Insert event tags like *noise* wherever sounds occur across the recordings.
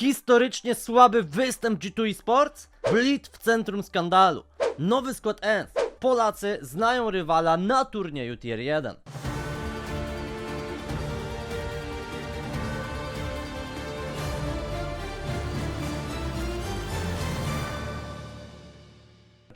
Historycznie słaby występ G2 Esports? Blit w centrum skandalu. Nowy skład ENS. Polacy znają rywala na turnieju Tier 1.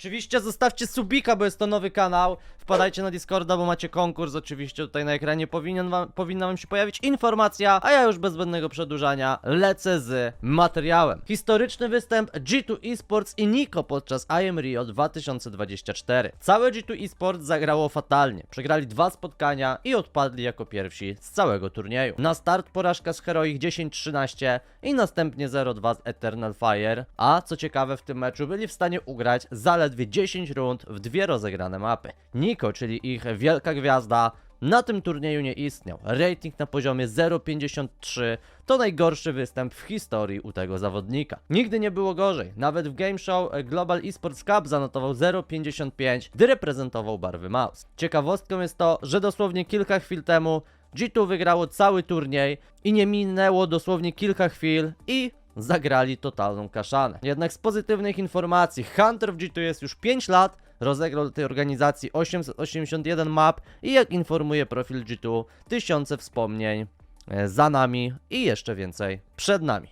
Oczywiście zostawcie subika, bo jest to nowy kanał. Wpadajcie na Discorda, bo macie konkurs. Oczywiście tutaj na ekranie powinien wam, powinna wam się pojawić informacja, a ja już bez zbędnego przedłużania lecę z materiałem. Historyczny występ G2 Esports i Niko podczas IM Rio 2024. Całe G2 Esports zagrało fatalnie. Przegrali dwa spotkania i odpadli jako pierwsi z całego turnieju. Na start porażka z Heroic 10-13 i następnie 0-2 z Eternal Fire, a co ciekawe w tym meczu byli w stanie ugrać zaledwie 10 rund w dwie rozegrane mapy. Niko, czyli ich wielka gwiazda, na tym turnieju nie istniał. Rating na poziomie 0,53 to najgorszy występ w historii u tego zawodnika. Nigdy nie było gorzej. Nawet w Game Show Global Esports Cup zanotował 0,55, gdy reprezentował barwy Mouse. Ciekawostką jest to, że dosłownie kilka chwil temu G2 wygrało cały turniej i nie minęło dosłownie kilka chwil i zagrali totalną kaszanę. Jednak z pozytywnych informacji, Hunter w G2 jest już 5 lat, rozegrał do tej organizacji 881 map i jak informuje profil G2, tysiące wspomnień e, za nami i jeszcze więcej przed nami.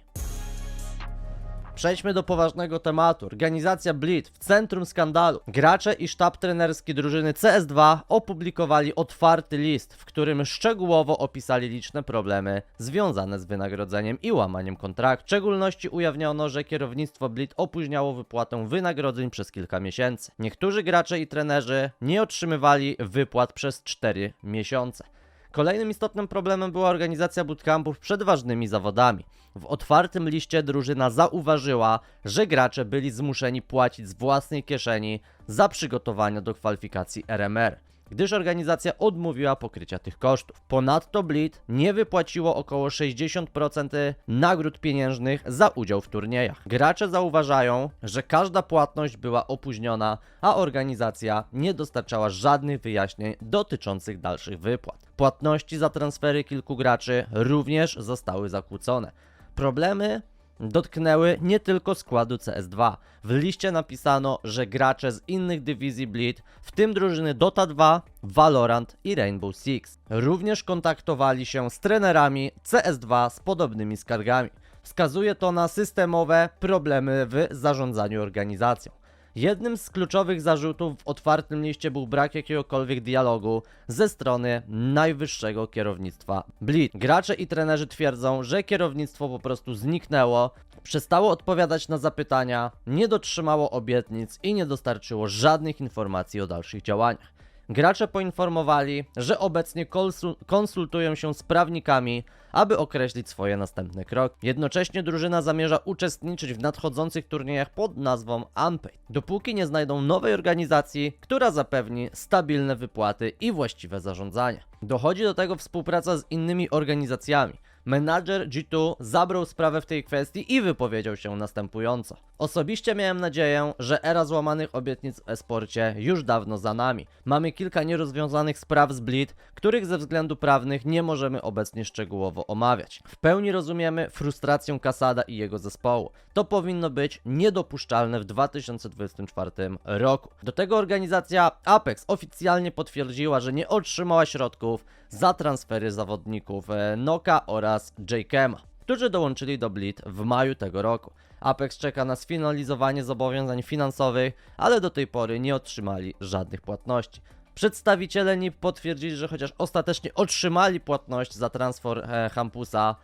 Przejdźmy do poważnego tematu. Organizacja Bleed w centrum skandalu. Gracze i sztab trenerski drużyny CS2 opublikowali otwarty list, w którym szczegółowo opisali liczne problemy związane z wynagrodzeniem i łamaniem kontraktu. W szczególności ujawniono, że kierownictwo Bleed opóźniało wypłatę wynagrodzeń przez kilka miesięcy. Niektórzy gracze i trenerzy nie otrzymywali wypłat przez 4 miesiące. Kolejnym istotnym problemem była organizacja bootcampów przed ważnymi zawodami. W otwartym liście drużyna zauważyła, że gracze byli zmuszeni płacić z własnej kieszeni za przygotowania do kwalifikacji RMR, gdyż organizacja odmówiła pokrycia tych kosztów. Ponadto Bleed nie wypłaciło około 60% nagród pieniężnych za udział w turniejach. Gracze zauważają, że każda płatność była opóźniona, a organizacja nie dostarczała żadnych wyjaśnień dotyczących dalszych wypłat. Płatności za transfery kilku graczy również zostały zakłócone. Problemy dotknęły nie tylko składu CS2. W liście napisano, że gracze z innych dywizji Bleed, w tym drużyny Dota 2, Valorant i Rainbow Six, również kontaktowali się z trenerami CS2 z podobnymi skargami. Wskazuje to na systemowe problemy w zarządzaniu organizacją. Jednym z kluczowych zarzutów w otwartym liście był brak jakiegokolwiek dialogu ze strony najwyższego kierownictwa Bleed. Gracze i trenerzy twierdzą, że kierownictwo po prostu zniknęło, przestało odpowiadać na zapytania, nie dotrzymało obietnic i nie dostarczyło żadnych informacji o dalszych działaniach. Gracze poinformowali, że obecnie konsul- konsultują się z prawnikami, aby określić swoje następne kroki. Jednocześnie drużyna zamierza uczestniczyć w nadchodzących turniejach pod nazwą Unpaid, dopóki nie znajdą nowej organizacji, która zapewni stabilne wypłaty i właściwe zarządzanie. Dochodzi do tego współpraca z innymi organizacjami. Menadżer G2 zabrał sprawę w tej kwestii i wypowiedział się następująco. Osobiście miałem nadzieję, że era złamanych obietnic w esporcie już dawno za nami. Mamy kilka nierozwiązanych spraw z Bleed, których ze względu prawnych nie możemy obecnie szczegółowo omawiać. W pełni rozumiemy frustrację Kasada i jego zespołu. To powinno być niedopuszczalne w 2024 roku. Do tego organizacja Apex oficjalnie potwierdziła, że nie otrzymała środków za transfery zawodników e, Noka oraz Jakema, którzy dołączyli do Bleed w maju tego roku. Apex czeka na sfinalizowanie zobowiązań finansowych, ale do tej pory nie otrzymali żadnych płatności. Przedstawiciele NIP potwierdzili, że chociaż ostatecznie otrzymali płatność za transfer e, Hampusa,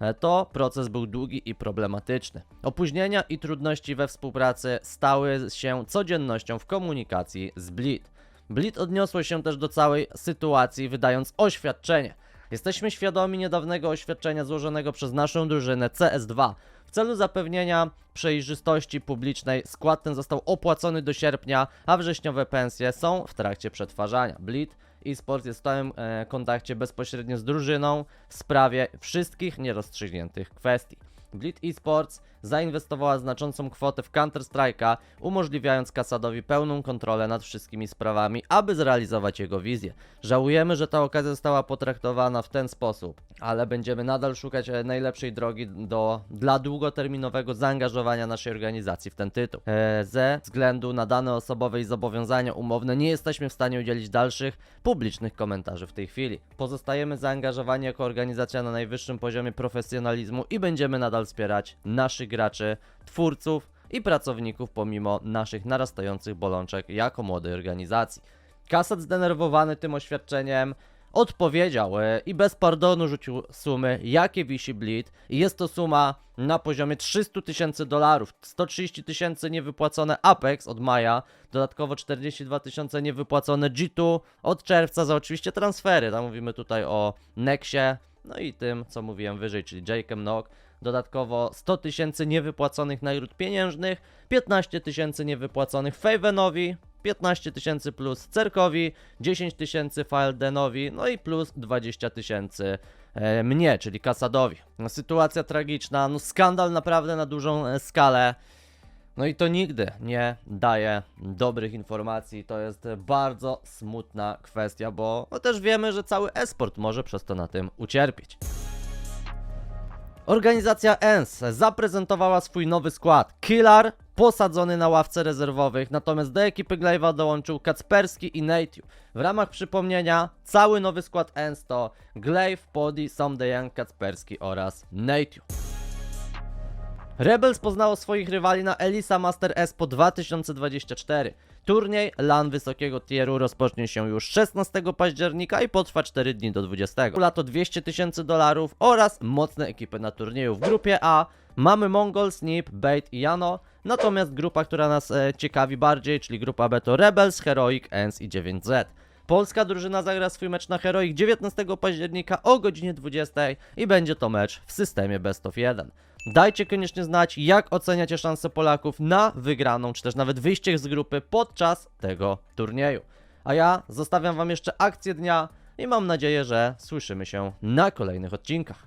e, to proces był długi i problematyczny. Opóźnienia i trudności we współpracy stały się codziennością w komunikacji z Bleed. Bleed odniosło się też do całej sytuacji, wydając oświadczenie. Jesteśmy świadomi niedawnego oświadczenia złożonego przez naszą drużynę CS2. W celu zapewnienia przejrzystości publicznej skład ten został opłacony do sierpnia, a wrześniowe pensje są w trakcie przetwarzania. Bleed eSports jest w stałym e, kontakcie bezpośrednio z drużyną w sprawie wszystkich nierozstrzygniętych kwestii. Bleed Esports zainwestowała znaczącą kwotę w Counter-Strike'a, umożliwiając Kasadowi pełną kontrolę nad wszystkimi sprawami, aby zrealizować jego wizję. Żałujemy, że ta okazja została potraktowana w ten sposób, ale będziemy nadal szukać e, najlepszej drogi do, dla długoterminowego zaangażowania naszej organizacji w ten tytuł. E, ze względu na dane osobowe i zobowiązania umowne nie jesteśmy w stanie udzielić dalszych publicznych komentarzy w tej chwili. Pozostajemy zaangażowani jako organizacja na najwyższym poziomie profesjonalizmu i będziemy nadal wspierać naszych graczy, twórców i pracowników pomimo naszych narastających bolączek jako młodej organizacji. Kasat zdenerwowany tym oświadczeniem odpowiedział e, i bez pardonu rzucił sumy, jakie wisi Bleed. I jest to suma na poziomie 300 tysięcy dolarów, 130 tysięcy niewypłacone Apex od maja, dodatkowo 42 tysiące niewypłacone G2 od czerwca za oczywiście transfery, tam mówimy tutaj o Nexie, no i tym, co mówiłem wyżej, czyli Jakem Knock, dodatkowo 100 tysięcy niewypłaconych nagród pieniężnych, 15 tysięcy niewypłaconych Favenowi, 15 tysięcy plus Cerkowi, 10 tysięcy Faldenowi, no i plus 20 tysięcy e, mnie, czyli Kasadowi. No, sytuacja tragiczna, no skandal naprawdę na dużą e, skalę. No i to nigdy nie daje dobrych informacji. To jest bardzo smutna kwestia, bo no też wiemy, że cały esport może przez to na tym ucierpieć. Organizacja ENS zaprezentowała swój nowy skład. Killar posadzony na ławce rezerwowych, natomiast do ekipy Glaive'a dołączył Kacperski i Natiu. W ramach przypomnienia, cały nowy skład ENS to Glaive, Podi, Somdejan, Kacperski oraz Natiu. Rebels poznało swoich rywali na Elisa Master Expo 2024. Turniej LAN wysokiego tieru rozpocznie się już 16 października i potrwa 4 dni do 20. Pula to 200 tysięcy dolarów oraz mocne ekipy na turnieju. W grupie A mamy Mongol, Snip, Bait i Jano, natomiast grupa, która nas e, ciekawi bardziej, czyli grupa B to Rebels, Heroic, ENS i 9Z. Polska drużyna zagra swój mecz na Heroic 19 października o godzinie 20 i będzie to mecz w systemie Best of 1. Dajcie koniecznie znać, jak oceniacie szanse Polaków na wygraną, czy też nawet wyjście z grupy podczas tego turnieju. A ja zostawiam Wam jeszcze akcję dnia i mam nadzieję, że słyszymy się na kolejnych odcinkach.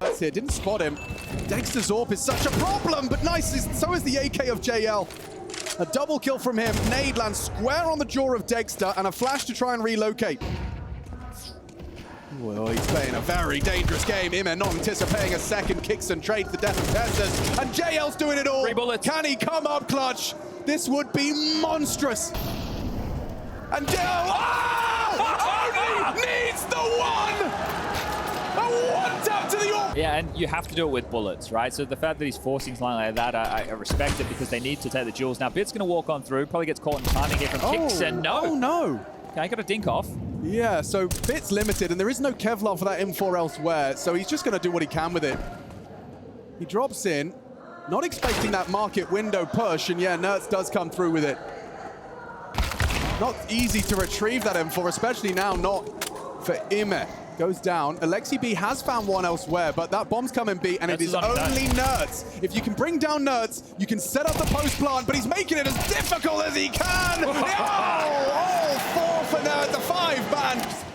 A double kill from him. Nade lands square on the jaw of Dexter, and a flash to try and relocate. Well, he's playing a very dangerous game. Ime not anticipating a second, kicks and trades the death of Tessus, and JL's doing it all. Three bullets. Can he come up clutch? This would be monstrous. And JL oh! only *laughs* needs the one. A one tap to the AWP. Yeah, and you have to do it with bullets, right? So the fact that he's forcing something like that, I, I respect it because they need to take the jewels. Now, Bit's going to walk on through, probably gets caught in timing here from kicks, oh, and no. Oh no! Okay, I got a dink off. Yeah, so Bit's limited, and there is no Kevlar for that M4 elsewhere, so he's just going to do what he can with it. He drops in, not expecting that market window push, and yeah, Nertz does come through with it. Not easy to retrieve that M4, especially now not for Ime. Goes down. Alexi B has found one elsewhere, but that bomb's coming B, and it Nertz is is on only Nertz. If you can bring down Nertz, you can set up the post plant, but he's making it as difficult as he can. *laughs* Oh, for now at the five band.